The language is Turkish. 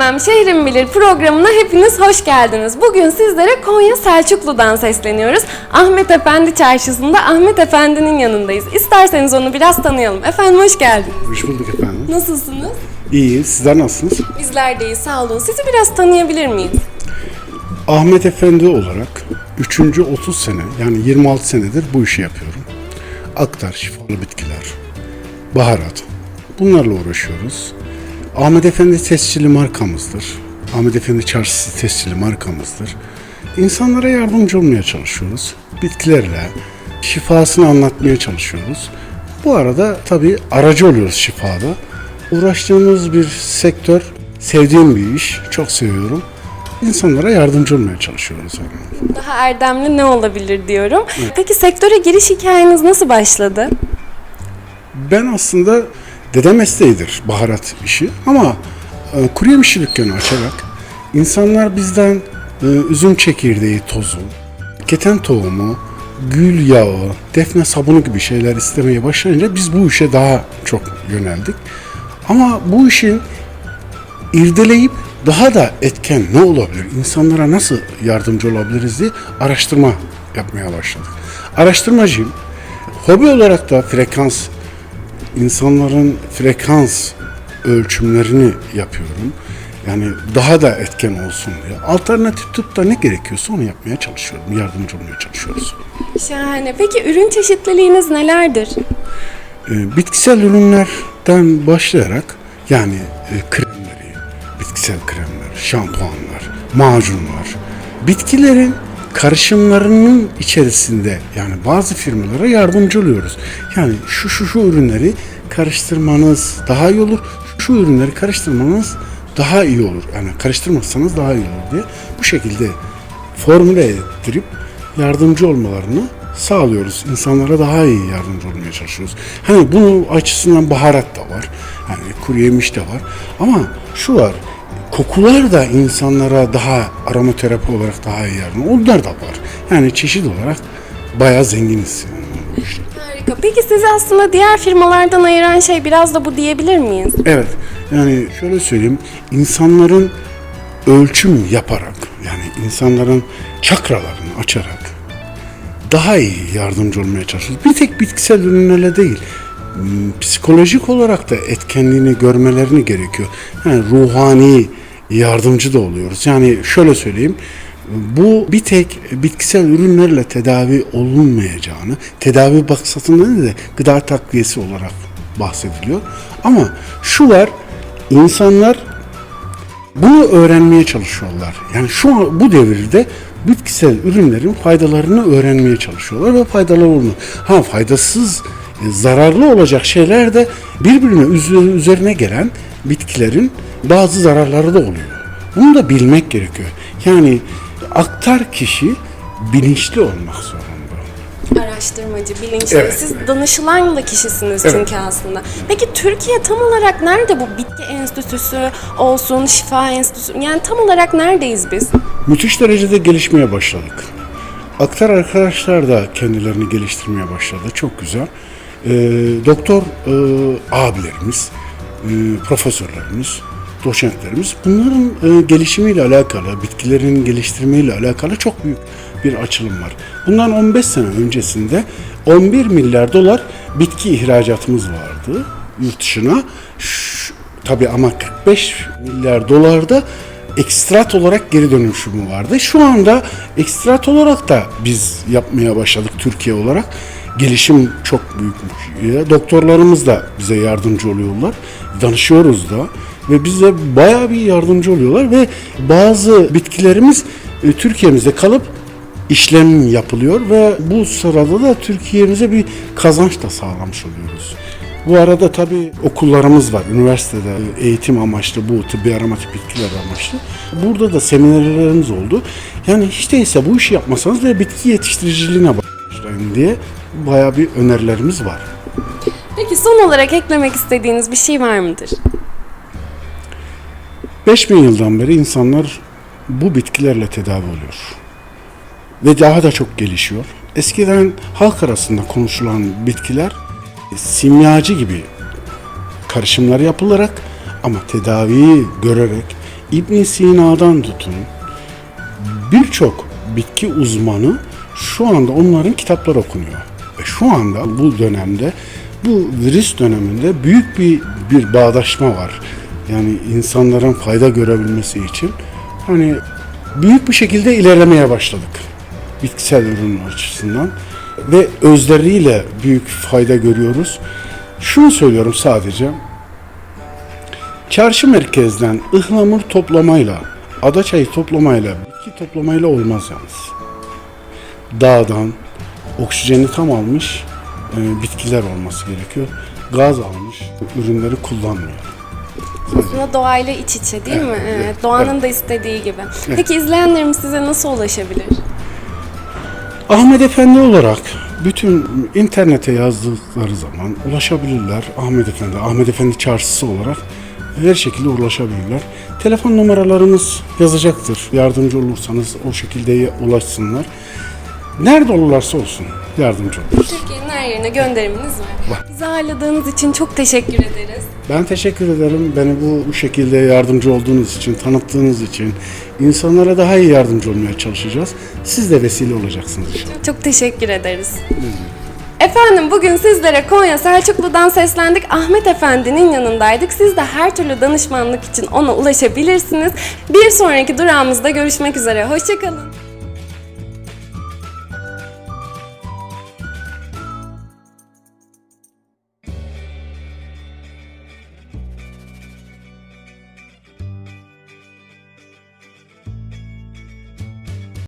Bilmem Şehrim Bilir programına hepiniz hoş geldiniz. Bugün sizlere Konya Selçuklu'dan sesleniyoruz. Ahmet Efendi Çarşısı'nda Ahmet Efendi'nin yanındayız. İsterseniz onu biraz tanıyalım. Efendim hoş geldiniz. Hoş bulduk efendim. Nasılsınız? İyi, sizler nasılsınız? Bizler de iyi, sağ olun. Sizi biraz tanıyabilir miyiz? Ahmet Efendi olarak 3. 30 sene yani 26 senedir bu işi yapıyorum. Aktar, şifalı bitkiler, baharat bunlarla uğraşıyoruz. Ahmet Efendi tescilli markamızdır. Ahmet Efendi Çarşısı tescilli markamızdır. İnsanlara yardımcı olmaya çalışıyoruz. Bitkilerle şifasını anlatmaya çalışıyoruz. Bu arada tabii aracı oluyoruz şifada. Uğraştığımız bir sektör, sevdiğim bir iş, çok seviyorum. İnsanlara yardımcı olmaya çalışıyoruz. Yani. Daha erdemli ne olabilir diyorum. Peki sektöre giriş hikayeniz nasıl başladı? Ben aslında dede mesleğidir baharat işi ama e, kuru yemişçi dükkanı açarak insanlar bizden e, üzüm çekirdeği tozu, keten tohumu, gül yağı, defne sabunu gibi şeyler istemeye başlayınca biz bu işe daha çok yöneldik. Ama bu işin irdeleyip daha da etken ne olabilir, insanlara nasıl yardımcı olabiliriz diye araştırma yapmaya başladık. Araştırmacıyım. Hobi olarak da frekans, insanların frekans ölçümlerini yapıyorum. Yani daha da etken olsun diye. Alternatif tıpta ne gerekiyorsa onu yapmaya çalışıyorum. Yardımcı olmaya çalışıyoruz. Şahane. Peki ürün çeşitliliğiniz nelerdir? Ee, bitkisel ürünlerden başlayarak yani e, kremleri, bitkisel kremler, şampuanlar, macunlar, bitkilerin karışımlarının içerisinde yani bazı firmalara yardımcı oluyoruz. Yani şu şu şu ürünleri karıştırmanız daha iyi olur. Şu ürünleri karıştırmanız daha iyi olur. Yani karıştırmazsanız daha iyi olur diye bu şekilde formüle ettirip yardımcı olmalarını sağlıyoruz. İnsanlara daha iyi yardımcı olmaya çalışıyoruz. Hani bunun açısından baharat da var. Hani kuru yemiş de var. Ama şu var. Kokular da insanlara daha aromaterapi olarak daha iyi yardım. Onlar da var. Yani çeşit olarak bayağı zenginiz. işte. Harika. Peki sizi aslında diğer firmalardan ayıran şey biraz da bu diyebilir miyiz? Evet. Yani şöyle söyleyeyim. insanların ölçüm yaparak yani insanların çakralarını açarak daha iyi yardımcı olmaya çalışıyoruz. Bir tek bitkisel ürünlerle değil. hmm, Psikolojik olarak da etkenliğini görmelerini gerekiyor. Yani ruhani yardımcı da oluyoruz. Yani şöyle söyleyeyim. Bu bir tek bitkisel ürünlerle tedavi olunmayacağını, tedavi maksatında de gıda takviyesi olarak bahsediliyor. Ama şu var, insanlar bunu öğrenmeye çalışıyorlar. Yani şu an bu devirde bitkisel ürünlerin faydalarını öğrenmeye çalışıyorlar ve faydalı olmuyor. Ha faydasız, e, zararlı olacak şeyler de birbirine üz- üzerine gelen bitkilerin bazı zararları da oluyor. Bunu da bilmek gerekiyor. Yani aktar kişi bilinçli olmak zorunda. Araştırmacı, bilinçli. Evet. Siz danışılan da kişisiniz Evet. çünkü aslında. Peki Türkiye tam olarak nerede bu bitki enstitüsü olsun, şifa enstitüsü? Yani tam olarak neredeyiz biz? müthiş derecede gelişmeye başladık. Aktar arkadaşlar da kendilerini geliştirmeye başladı. Çok güzel. Ee, doktor e, abilerimiz, e, profesörlerimiz, doçentlerimiz bunların e, gelişimiyle alakalı, bitkilerin geliştirmeyle alakalı çok büyük bir açılım var. Bundan 15 sene öncesinde 11 milyar dolar bitki ihracatımız vardı yurt dışına. Tabii ama 45 milyar dolar da ekstrat olarak geri dönüşümü vardı. Şu anda ekstrat olarak da biz yapmaya başladık Türkiye olarak. Gelişim çok büyük. Doktorlarımız da bize yardımcı oluyorlar. Danışıyoruz da ve bize bayağı bir yardımcı oluyorlar ve bazı bitkilerimiz e, Türkiye'mizde kalıp işlem yapılıyor ve bu sırada da Türkiye'mize bir kazanç da sağlamış oluyoruz. Bu arada tabii okullarımız var. Üniversitede eğitim amaçlı bu tıbbi aromatik bitkiler amaçlı. Burada da seminerlerimiz oldu. Yani hiç değilse bu işi yapmasanız ve bitki yetiştiriciliğine başlayın diye bayağı bir önerilerimiz var. Peki son olarak eklemek istediğiniz bir şey var mıdır? 5000 yıldan beri insanlar bu bitkilerle tedavi oluyor. Ve daha da çok gelişiyor. Eskiden halk arasında konuşulan bitkiler e, simyacı gibi karışımlar yapılarak ama tedaviyi görerek İbn Sina'dan tutun birçok bitki uzmanı şu anda onların kitapları okunuyor. Ve şu anda bu dönemde bu virüs döneminde büyük bir bir bağdaşma var. Yani insanların fayda görebilmesi için hani büyük bir şekilde ilerlemeye başladık bitkisel ürün açısından ve özleriyle büyük fayda görüyoruz. Şunu söylüyorum sadece. Çarşı merkezden ıhlamur toplamayla, adaçayı toplamayla, bitki toplamayla olmaz yalnız. Dağdan oksijeni tam almış e, bitkiler olması gerekiyor. Gaz almış ürünleri kullanmıyor. Aslında doğayla iç içe değil mi? Evet, Evet, evet, doğanın da istediği gibi. Peki izleyenlerimiz size nasıl ulaşabilir? Ahmet Efendi olarak bütün internete yazdıkları zaman ulaşabilirler. Ahmet Efendi, Ahmet Efendi çarşısı olarak her şekilde ulaşabilirler. Telefon numaralarımız yazacaktır. Yardımcı olursanız o şekilde ulaşsınlar. Nerede olurlarsa olsun yardımcı oluruz. Türkiye'nin her yerine gönderiminiz var. Bizi ağırladığınız için çok teşekkür ederiz. Ben teşekkür ederim. Beni bu, şekilde yardımcı olduğunuz için, tanıttığınız için, insanlara daha iyi yardımcı olmaya çalışacağız. Siz de vesile olacaksınız inşallah. Çok teşekkür ederiz. Efendim bugün sizlere Konya Selçuklu'dan seslendik. Ahmet Efendi'nin yanındaydık. Siz de her türlü danışmanlık için ona ulaşabilirsiniz. Bir sonraki durağımızda görüşmek üzere. Hoşçakalın.